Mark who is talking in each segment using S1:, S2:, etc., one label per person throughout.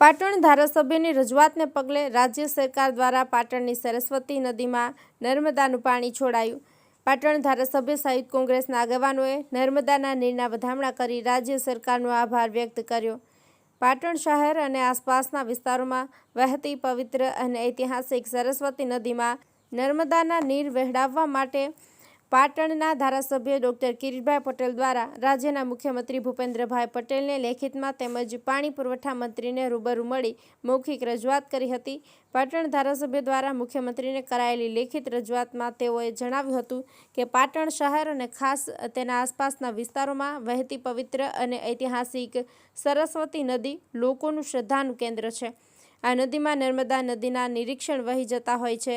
S1: પાટણ ધારાસભ્યની રજૂઆતને પગલે રાજ્ય સરકાર દ્વારા પાટણની સરસ્વતી નદીમાં નર્મદાનું પાણી છોડાયું. પાટણ ધારાસભ્ય સહિત કોંગ્રેસના આગેવાનોએ નર્મદાના નીરના વધામણા કરી રાજ્ય સરકારનો આભાર વ્યક્ત કર્યો. પાટણ શહેર અને આસપાસના વિસ્તારોમાં વહેતી પવિત્ર અને ઐતિહાસિક સરસ્વતી નદીમાં નર્મદાના નીર વહેડાવવા માટે પાટણના ધારાસભ્ય ડોક્ટર કિરીટભાઈ પટેલ દ્વારા રાજ્યના મુખ્યમંત્રી ભૂપેન્દ્રભાઈ પટેલને લેખિતમાં તેમજ પાણી પુરવઠા મંત્રીને રૂબરૂ મળી મૌખિક રજૂઆત કરી હતી. પાટણ ધારાસભ્ય દ્વારા મુખ્યમંત્રીને કરાયેલી લેખિત રજૂઆતમાં તેઓએ જણાવ્યું હતું કે પાટણ શહેર અને ખાસ તેના આસપાસના વિસ્તારોમાં વહેતી પવિત્ર અને ઐતિહાસિક સરસ્વતી નદી લોકોનું શ્રદ્ધાનું કેન્દ્ર છે. આ નદીમાં નર્મદા નદીના નિરીક્ષણ વહી જતા હોય છે.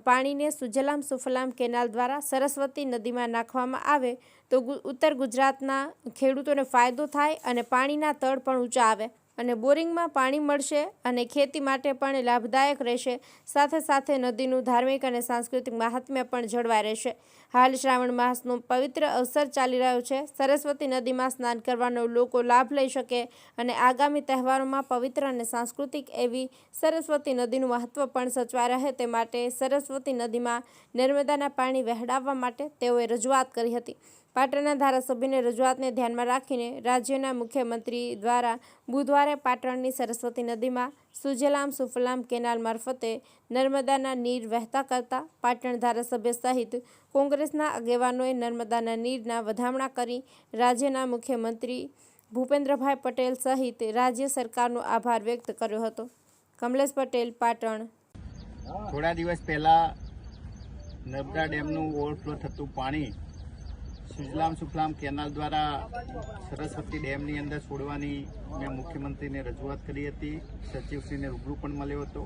S1: પાણીને સુજલામ સુફલામ કેનાલ દ્વારા સરસ્વતી નદીમાં નાખવામાં આવે તો ઉત્તર ગુજરાતના ખેડૂતોને ફાયદો થાય અને પાણીના તળ પણ ઊંચા આવે. અને બોરિંગમાં પાણી મળશે અને ખેતી માટે પણ લાભદાયક રહેશે. સાથે સાથે નદીનું ધાર્મિક અને સાંસ્કૃતિક મહાત્મ્ય પણ જળવાઈ રહેશે. હાલ શ્રાવણ માસનો પવિત્ર અવસર ચાલી રહ્યો છે. સરસ્વતી નદીમાં સ્નાન કરવાનો લોકો લાભ લઈ શકે અને આગામી તહેવારોમાં પવિત્ર અને સાંસ્કૃતિક એવી સરસ્વતી નદીનું મહત્ત્વ પણ સચવાઈ રહે તે માટે સરસ્વતી નદીમાં નર્મદાના પાણી વહેડાવવા માટે તેઓએ રજૂઆત કરી હતી. પાટણના ધારાસભ્યની રજૂઆતને ધ્યાનમાં રાખીને રાજ્યના મુખ્યમંત્રી દ્વારા બુધવારે પાટણની સરસ્વતી નદીમાં સુજલામ સુફલામ કેનાલ મારફતે નર્મદાના નીર વહેતા કરતા પાટણ ધારાસભ્ય સહિત કોંગ્રેસના આગેવાનોએ નર્મદાના નીરના વધામણા કરી રાજ્યના મુખ્યમંત્રી ભૂપેન્દ્રભાઈ પટેલ સહિત રાજ્ય સરકારનો આભાર વ્યક્ત કર્યો હતો. કમલેશ પટેલ, પાટણ.
S2: થોડા દિવસ પહેલા નર્મદા ડેમનું ઓવરફ્લો થતું પાણી સુજલામ સુફલામ કેનાલ દ્વારા સરસ્વતી ડેમની અંદર છોડવાની મેં મુખ્યમંત્રીને રજૂઆત કરી હતી. સચિવશ્રીને રૂબરૂ પણ મળ્યો હતો.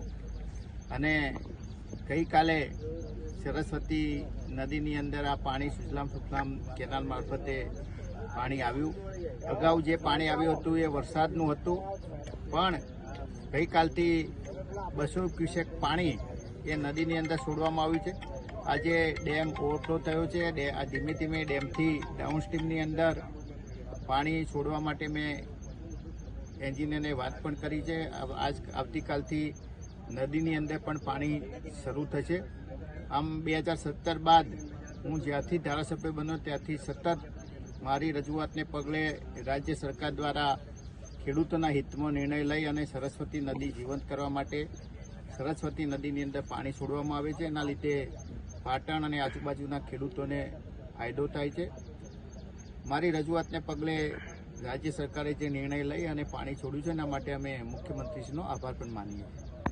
S2: અને ગઈકાલે સરસ્વતી નદીની અંદર આ પાણી સુજલામ સુફલામ કેનાલ મારફતે પાણી આવ્યું. અગાઉ જે પાણી આવ્યું હતું એ વરસાદનું હતું. પણ ગઈકાલથી બસો ક્યુસેક પાણી એ નદીની અંદર છોડવામાં આવ્યું છે. આજે ડેમ ઓવરફ્લો થયો છે આ ધીમે ધીમે ડેમથી ડાઉનસ્ટ્રીમની અંદર પાણી છોડવા માટે મેં એન્જિનિયરને વાત પણ કરી છે. આજ આવતીકાલથી નદીની અંદર પણ પાણી શરૂ થશે. આમ બે હજાર સત્તર બાદ હું જ્યાંથી ધારાસભ્ય બન્યો ત્યાંથી સતત મારી રજૂઆતને પગલે રાજ્ય સરકાર દ્વારા ખેડૂતોના હિતમાં નિર્ણય લઈ અને સરસ્વતી નદી જીવંત કરવા માટે સરસ્વતી નદીની અંદર પાણી છોડવામાં આવે છે. એના લીધે પાટણ અને આજુબાજુના ખેડૂતોને ફાયદો થાય છે. મારી રજૂઆતને પગલે રાજ્ય સરકારે જે નિર્ણય લઈ અને પાણી છોડ્યું છે, એના માટે અમે મુખ્યમંત્રીશ્રીનો આભાર પણ માનીએ છીએ.